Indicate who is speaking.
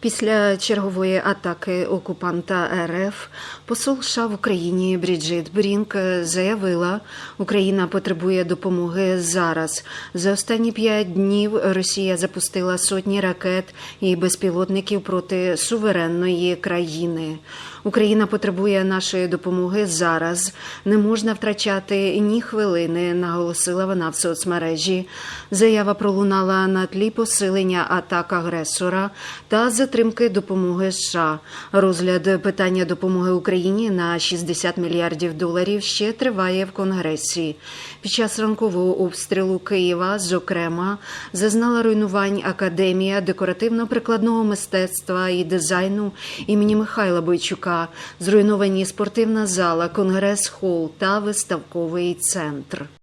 Speaker 1: Після чергової атаки окупанта РФ посол США в Україні Бріджит Брінк заявила, Україна потребує допомоги зараз. За останні п'ять днів Росія запустила сотні ракет і безпілотників проти суверенної країни. Україна потребує нашої допомоги зараз. Не можна втрачати ні хвилини, наголосила вона в соцмережі. Заява пролунала на тлі посилення атак агресора та затримки допомоги США. Розгляд питання допомоги Україні на 60 мільярдів доларів ще триває в Конгресі. Під час ранкового обстрілу Києва, зокрема, зазнала руйнувань Академія декоративно-прикладного мистецтва і дизайну імені Михайла Бойчука, зруйновані спортивна зала, конгрес-хол та виставковий центр.